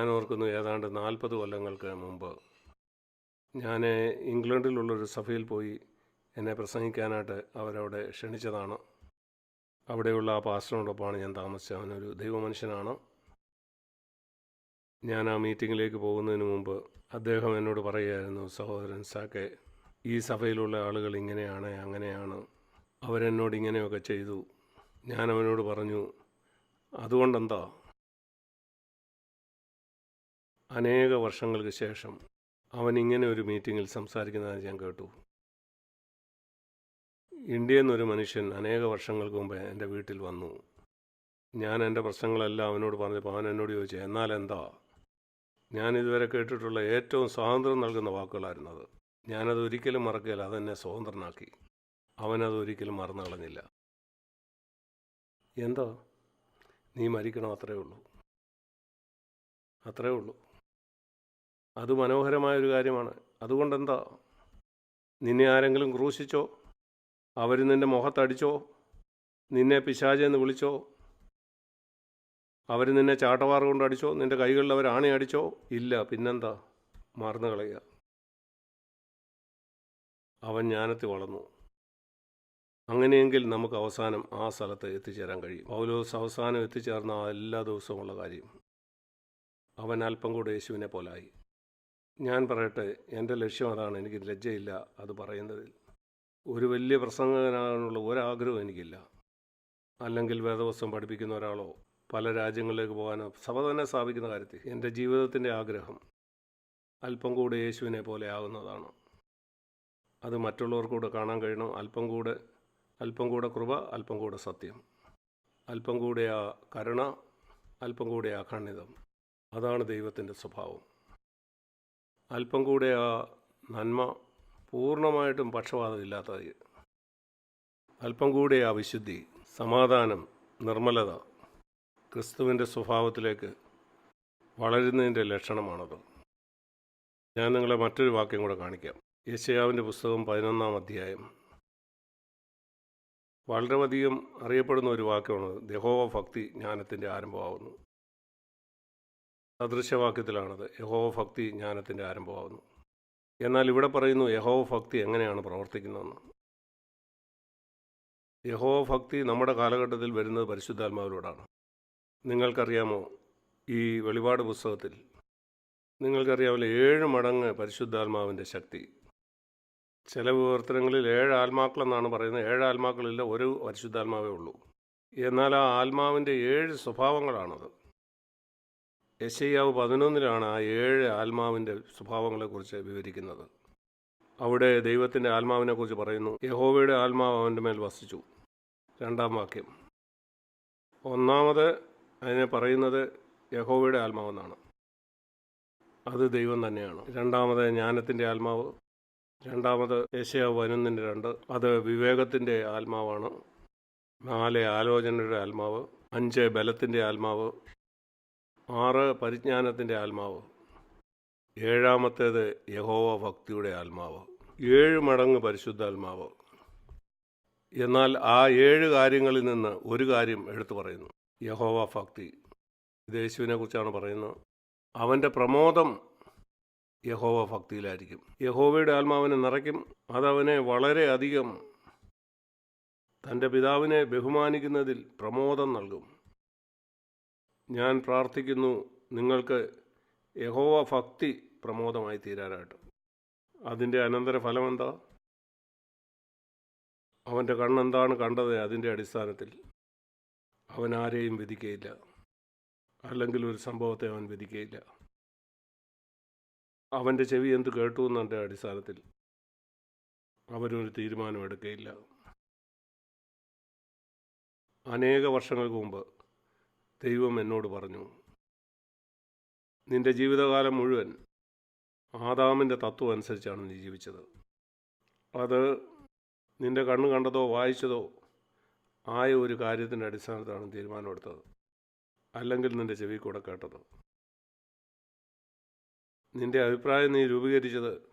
ഞാൻ ഓർക്കുന്നു ഏതാണ്ട് നാൽപ്പത് കൊല്ലങ്ങൾക്ക് മുമ്പ് ഞാൻ ഇംഗ്ലണ്ടിലുള്ളൊരു സഭയിൽ പോയി എന്നെ പ്രസംഗിക്കാനായിട്ട് അവരവിടെ ക്ഷണിച്ചതാണ്. അവിടെയുള്ള ആ പാസ്റ്ററിനോടൊപ്പമാണ് ഞാൻ താമസിച്ചത്. അവനൊരു ദൈവമനുഷ്യനാണ്. ഞാൻ ആ മീറ്റിങ്ങിലേക്ക് പോകുന്നതിന് മുമ്പ് അദ്ദേഹം എന്നോട് പറയുമായിരുന്നു സഹോദരൻ സാക്കെ ഈ സഭയിലുള്ള ആളുകൾ ഇങ്ങനെയാണ് അങ്ങനെയാണ്. അവരെന്നോട് ഇങ്ങനെയൊക്കെ ചെയ്തു. ഞാൻ അവനോട് പറഞ്ഞു അതുകൊണ്ടെന്താ? അനേക വർഷങ്ങൾക്ക് ശേഷം അവൻ ഇങ്ങനെ ഒരു മീറ്റിങ്ങിൽ സംസാരിക്കുന്നതായി ഞാൻ കേട്ടു. ഇന്ത്യയിൽ നിന്നൊരു മനുഷ്യൻ അനേക വർഷങ്ങൾക്ക് മുമ്പ് എന്റെ വീട്ടിൽ വന്നു. ഞാൻ എന്റെ പ്രശ്നങ്ങളെല്ലാം അവനോട് പറഞ്ഞപ്പോൾ അവൻ എന്നോട് ചോദിച്ചു എന്നാൽ എന്താ? ഞാൻ ഇതുവരെ കേട്ടിട്ടുള്ള ഏറ്റവും സ്വാതന്ത്ര്യം നൽകുന്ന വാക്കുകളായിരുന്നത്. ഞാനത് ഒരിക്കലും മറക്കില്ല അതെന്നെ സ്വതന്ത്രനാക്കി. അവനത് ഒരിക്കലും മറന്നു കളഞ്ഞില്ല. എന്തോ? നീ മരിക്കണം അത്രേ ഉള്ളൂ. അത്രേ ഉള്ളൂ. അത് മനോഹരമായ ഒരു കാര്യമാണ്. അതുകൊണ്ടെന്താ? നിന്നെ ആരെങ്കിലും ക്രൂശിച്ചോ? അവർ നിന്റെ മുഖത്തടിച്ചോ? നിന്നെ പിശാചെന്ന് വിളിച്ചോ? അവർ നിന്നെ ചാട്ടവാറ് കൊണ്ട് അടിച്ചോ നിന്റെ കൈകളിൽ അവർ ആണി അടിച്ചോ? ഇല്ല പിന്നെന്താ? മറന്നു കളയുക. അവൻ ജ്ഞാനത്തിൽ വളർന്നു. അങ്ങനെയെങ്കിൽ നമുക്ക് അവസാനം ആ സ്ഥലത്ത് എത്തിച്ചേരാൻ കഴിയും. പൗലോസ് അവസാനം എത്തിച്ചേർന്ന എല്ലാ ദിവസവുമുള്ള കാര്യം. അവൻ അല്പം കൂടെ യേശുവിനെ പോലായി ഞാൻ പറയട്ടെ എന്റെ ലക്ഷ്യം അതാണ് എനിക്ക് ലജ്ജയില്ല അത് പറയുന്നതിൽ. ഒരു വലിയ പ്രസംഗകനാകാനുള്ള ഒരാഗ്രഹം എനിക്കില്ല. അല്ലെങ്കിൽ വേദവസ്ത്രം പഠിപ്പിക്കുന്ന ഒരാളോ പല രാജ്യങ്ങളിലേക്ക് പോകാനോ സഭ തന്നെ സ്ഥാപിക്കുന്ന കാര്യത്തിൽ എന്റെ ജീവിതത്തിന്റെ ആഗ്രഹം അല്പം കൂടെ യേശുവിനെ പോലെ ആകുന്നതാണ്. അത് മറ്റുള്ളവർക്കൂടെ കാണാൻ കഴിയണം അല്പം കൂടെ അല്പം കൂടെ കൃപ അല്പം കൂടെ സത്യം. അല്പം കൂടെ ആ കരുണ അല്പം കൂടെ ആ ഖണ്ഡിതം. അതാണ് ദൈവത്തിന്റെ സ്വഭാവം. അല്പം കൂടെ ആ നന്മ പൂർണമായിട്ടും പക്ഷപാതമില്ലാത്തത് അല്പം കൂടെ ആ വിശുദ്ധി സമാധാനം നിർമ്മലത ക്രിസ്തുവിന്റെ സ്വഭാവത്തിലേക്ക് വളരുന്നതിന്റെ ലക്ഷണമാണത്. ഞാൻ നിങ്ങളെ മറ്റൊരു വാക്യം കൂടെ കാണിക്കാം. യശയാവിന്റെ പുസ്തകം പതിനൊന്നാം അധ്യായം. വളരെയധികം അറിയപ്പെടുന്ന ഒരു വാക്യമാണ് ദേഹോവ ഭക്തി ജ്ഞാനത്തിന്റെ ആരംഭമാകുന്നു സദൃശവാക്യത്തിലാണത് യഹോവ ഭക്തി ജ്ഞാനത്തിന്റെ ആരംഭമാകുന്നു എന്നാൽ ഇവിടെ പറയുന്നു യഹോവ ഭക്തി എങ്ങനെയാണ് പ്രവർത്തിക്കുന്നതെന്ന്. യഹോവ ഭക്തി നമ്മുടെ കാലഘട്ടത്തിൽ വരുന്നത് പരിശുദ്ധാത്മാവിലൂടാണ്. നിങ്ങൾക്കറിയാമോ ഈ വെളിപാട് പുസ്തകത്തിൽ നിങ്ങൾക്കറിയാമല്ലോ ഏഴ് മടങ്ങ് പരിശുദ്ധാത്മാവിന്റെ ശക്തി. ചില വിവർത്തനങ്ങളിൽ ഏഴ് ആത്മാക്കളെന്നാണ് പറയുന്നത്. ഏഴ് ആത്മാക്കളില്ല ഒരു പരിശുദ്ധാത്മാവേ ഉള്ളൂ. എന്നാൽ ആ ആത്മാവിന്റെ ഏഴ് സ്വഭാവങ്ങളാണത്. യശയ്യാവ് പതിനൊന്നിലാണ് ആ ഏഴ് ആത്മാവിന്റെ സ്വഭാവങ്ങളെക്കുറിച്ച് വിവരിക്കുന്നത്. അവിടെ ദൈവത്തിന്റെ ആത്മാവിനെക്കുറിച്ച് പറയുന്നു യഹോവയുടെ ആത്മാവ് അവന്റെ മേൽ വസിച്ചു. രണ്ടാം വാക്യം. ഒന്നാമത് അതിനെ പറയുന്നത് യഹോവയുടെ ആത്മാവെന്നാണ്. അത് ദൈവം തന്നെയാണ്. രണ്ടാമത് ജ്ഞാനത്തിന്റെ ആത്മാവ്. രണ്ടാമത് യശയാവ് പതിനൊന്നിന്റെ രണ്ട്. അത് വിവേകത്തിന്റെ ആത്മാവാണ്. നാല് ആലോചനയുടെ ആത്മാവ്. അഞ്ച് ബലത്തിന്റെ ആത്മാവ്. ആറ് പരിജ്ഞാനത്തിന്റെ ആത്മാവ്. ഏഴാമത്തേത് യഹോവ ഭക്തിയുടെ ആത്മാവ്. ഏഴ് മടങ്ങ് പരിശുദ്ധാത്മാവ്. എന്നാൽ ആ ഏഴ് കാര്യങ്ങളിൽ നിന്ന് ഒരു കാര്യം എടുത്തു പറയുന്നു. യഹോവ ഭക്തി. യേശുവിനെ കുറിച്ചാണ് പറയുന്നത്. അവന്റെ പ്രമോദം യഹോവ ഭക്തിയിലായിരിക്കും. യഹോവയുടെ ആത്മാവിനെ നിറയ്ക്കും. അതവനെ വളരെയധികം തന്റെ പിതാവിനെ ബഹുമാനിക്കുന്നതിൽ പ്രമോദം നൽകും. ഞാൻ പ്രാർത്ഥിക്കുന്നു നിങ്ങൾക്ക് യഹോവ ഭക്തി പ്രമോദമായി തീരാനായിട്ട്. അതിന്റെ അനന്തര ഫലം എന്താ അവന്റെ കണ്ണെന്താണ് കണ്ടത് അതിന്റെ അടിസ്ഥാനത്തിൽ. അവൻ ആരെയും വിധിക്കയില്ല. അല്ലെങ്കിൽ ഒരു സംഭവത്തെ അവൻ വിധിക്കയില്ല. അവന്റെ ചെവി എന്ത് കേട്ടു എന്നതിന്റെ അടിസ്ഥാനത്തിൽ അവരൊരു തീരുമാനം എടുക്കുകയില്ല അനേക വർഷങ്ങൾക്ക് മുമ്പ് ദൈവം എന്നോട് പറഞ്ഞു നിന്റെ ജീവിതകാലം മുഴുവൻ ആദാമിന്റെ തത്വം അനുസരിച്ചാണ് നീ ജീവിച്ചത്. അത് നിന്റെ കണ്ണ് കണ്ടതോ വായിച്ചതോ ആയ ഒരു കാര്യത്തിന്റെ അടിസ്ഥാനത്താണ് തീരുമാനമെടുത്തത്. അല്ലെങ്കിൽ നിന്റെ ചെവി കൂടെ കേട്ടത്. നിന്റെ അഭിപ്രായം നീ രൂപീകരിച്ചത്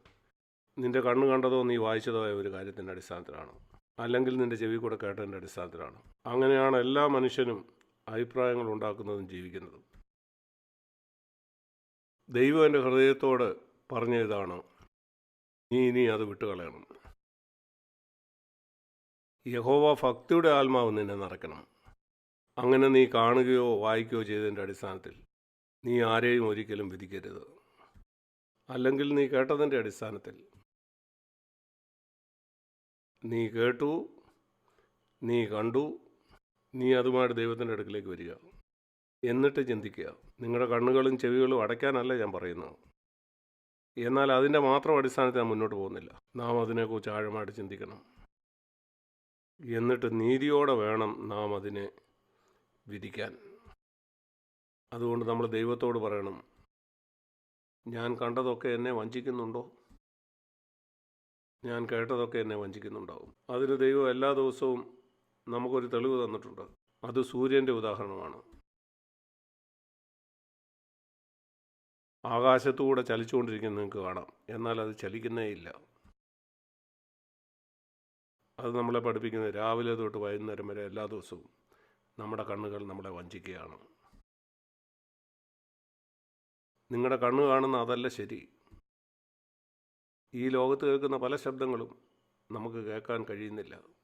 നിന്റെ കണ്ണ് കണ്ടതോ നീ വായിച്ചതോ ആയ ഒരു കാര്യത്തിന്റെ അടിസ്ഥാനത്തിലാണ്. അല്ലെങ്കിൽ നിന്റെ ചെവി കൂടെ കേട്ടതിന്റെ അടിസ്ഥാനത്തിലാണ്. അങ്ങനെയാണ് എല്ലാ മനുഷ്യനും അഭിപ്രായങ്ങൾ ഉണ്ടാക്കുന്നതും ജീവിക്കുന്നതും. ദൈവം എന്റെ ഹൃദയത്തോട് പറഞ്ഞ ഇതാണ് നീ ഇനി അത് വിട്ടുകളയണം. യഹോവ ഭക്തിയുടെ ആത്മാവ് നിന്നെ നിറയ്ക്കണം. അങ്ങനെ നീ കാണുകയോ വായിക്കുകയോ ചെയ്തതിന്റെ അടിസ്ഥാനത്തിൽ നീ ആരെയും ഒരിക്കലും വിധിക്കരുത്. അല്ലെങ്കിൽ നീ കേട്ടതിന്റെ അടിസ്ഥാനത്തിൽ നീ കേട്ടു നീ കണ്ടു നീ അതുമായിട്ട് ദൈവത്തിന്റെ അടുക്കിലേക്ക് വരിക. എന്നിട്ട് ചിന്തിക്കുക. നിങ്ങളുടെ കണ്ണുകളും ചെവികളും അടയ്ക്കാനല്ല ഞാൻ പറയുന്നത്. എന്നാൽ അതിന്റെ മാത്രം അടിസ്ഥാനത്തിൽ ഞാൻ മുന്നോട്ട് പോകുന്നില്ല. നാം അതിനെക്കുറിച്ച് ആഴമായിട്ട് ചിന്തിക്കണം. എന്നിട്ട് നീതിയോടെ വേണം നാം അതിനെ വിധിക്കാൻ. അതുകൊണ്ട് നമ്മൾ ദൈവത്തോട് പറയണം. ഞാൻ കണ്ടതൊക്കെ എന്നെ വഞ്ചിക്കുന്നുണ്ടോ? ഞാൻ കേട്ടതൊക്കെ എന്നെ വഞ്ചിക്കുന്നുണ്ടാവും. അതിന് ദൈവം എല്ലാ ദിവസവും നമുക്കൊരു തെളിവ് തന്നിട്ടുണ്ട്. അത് സൂര്യന്റെ ഉദാഹരണമാണ്. ആകാശത്തുകൂടെ ചലിച്ചുകൊണ്ടിരിക്കുന്ന നിങ്ങൾക്ക് കാണാം. എന്നാൽ അത് ചലിക്കുന്നേ ഇല്ല. അത് നമ്മളെ പഠിപ്പിക്കുന്നത് രാവിലെ തൊട്ട് വൈകുന്നേരം വരെ എല്ലാ ദിവസവും നമ്മുടെ കണ്ണുകൾ നമ്മളെ വഞ്ചിക്കുകയാണ്. നിങ്ങളുടെ കണ്ണ് കാണുന്ന അതല്ല ശരി. ഈ ലോകത്ത് കേൾക്കുന്ന പല ശബ്ദങ്ങളും നമുക്ക് കേൾക്കാൻ കഴിയുന്നില്ല.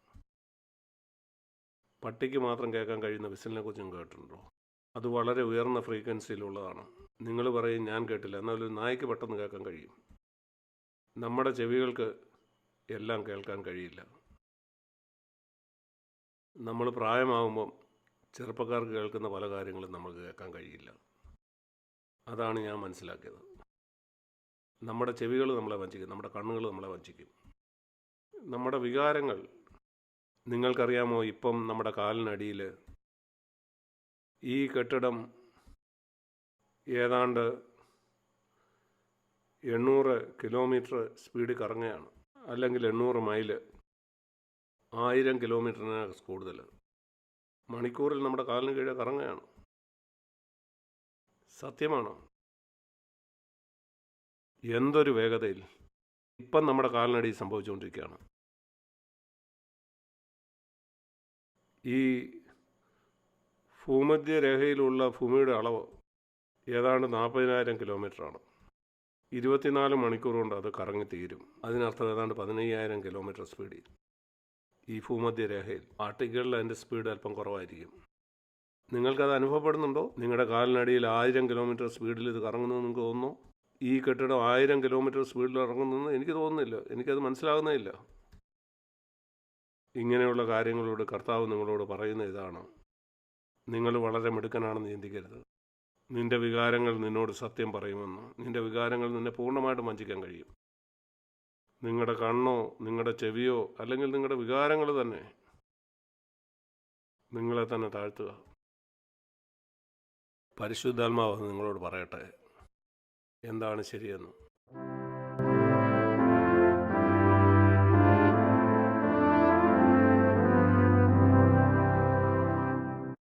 പട്ടിക്ക് മാത്രം കേൾക്കാൻ കഴിയുന്ന വിസിലിനെ കുറിച്ചും കേട്ടിട്ടുണ്ടോ? അത് വളരെ ഉയർന്ന ഫ്രീക്വൻസിയിലുള്ളതാണ്. നിങ്ങൾ പറയും ഞാൻ കേട്ടില്ല. എന്നാലും നായ്ക്ക് പെട്ടെന്ന് കേൾക്കാൻ കഴിയും. നമ്മുടെ ചെവികൾക്ക് എല്ലാം കേൾക്കാൻ കഴിയില്ല. നമ്മൾ പ്രായമാകുമ്പം ചെറുപ്പക്കാർക്ക് കേൾക്കുന്ന പല കാര്യങ്ങളും നമുക്ക് കേൾക്കാൻ കഴിയില്ല. അതാണ് ഞാൻ മനസ്സിലാക്കിയത്. നമ്മുടെ ചെവികൾ നമ്മളെ വഞ്ചിക്കും. നമ്മുടെ കണ്ണുകൾ നമ്മളെ വഞ്ചിക്കും. നമ്മുടെ വികാരങ്ങൾ നിങ്ങൾക്കറിയാമോ ഇപ്പം നമ്മുടെ കാലിനടിയിൽ ഈ കെട്ടിടം ഏതാണ്ട് എണ്ണൂറ് കിലോമീറ്റർ സ്പീഡിൽ കറങ്ങുകയാണ്. അല്ലെങ്കിൽ എണ്ണൂറ് മൈൽ. ആയിരം കിലോമീറ്ററിന് കൂടുതൽ. മണിക്കൂറിൽ നമ്മുടെ കാലിന് കീഴെ കറങ്ങുകയാണ്. സത്യമാണോ? എന്തൊരു വേഗതയിൽ ഇപ്പം നമ്മുടെ കാലിനടി സംഭവിച്ചുകൊണ്ടിരിക്കുകയാണ്. ഈ ഭൂമധ്യരേഖയിലുള്ള ഭൂമിയുടെ അളവ് ഏതാണ്ട് നാൽപ്പതിനായിരം കിലോമീറ്ററാണ്. ഇരുപത്തിനാല് മണിക്കൂർ കൊണ്ട് അത് കറങ്ങി തീരും അതിനർത്ഥം ഏതാണ്ട് പതിനയ്യായിരം കിലോമീറ്റർ സ്പീഡിൽ. ഈ ഭൂമധ്യരേഖയിൽ ആർട്ടിക്കുകളിൽ അതിന്റെ സ്പീഡ് അല്പം കുറവായിരിക്കും. നിങ്ങൾക്കത് അനുഭവപ്പെടുന്നുണ്ടോ? നിങ്ങളുടെ കാലിനടിയിൽ ആയിരം കിലോമീറ്റർ സ്പീഡിൽ ഇത് കറങ്ങുന്നു നിങ്ങൾക്ക് തോന്നുന്നു? ഈ കെട്ടിടം ആയിരം കിലോമീറ്റർ സ്പീഡിൽ ഇറങ്ങുന്നെന്ന് എനിക്ക് തോന്നുന്നില്ല. എനിക്കത് മനസ്സിലാകുന്നേ ഇല്ല. ഇങ്ങനെയുള്ള കാര്യങ്ങളോട് കർത്താവ് നിങ്ങളോട് പറയുന്ന ഇതാണ്. നിങ്ങൾ വളരെ മിടുക്കനാണെന്ന് ചിന്തിക്കരുത്. നിന്റെ വികാരങ്ങൾ നിന്നോട് സത്യം പറയുമെന്ന്. നിന്റെ വികാരങ്ങൾ നിന്നെ പൂർണമായിട്ടും വഞ്ചിക്കാൻ കഴിയും. നിങ്ങളുടെ കണ്ണോ നിങ്ങളുടെ ചെവിയോ അല്ലെങ്കിൽ നിങ്ങളുടെ വികാരങ്ങൾ തന്നെ നിങ്ങളെ തന്നെ താഴ്ത്തുക. പരിശുദ്ധാത്മാവ് നിങ്ങളോട് പറയട്ടെ. എന്താണ് ശരിയെന്ന്?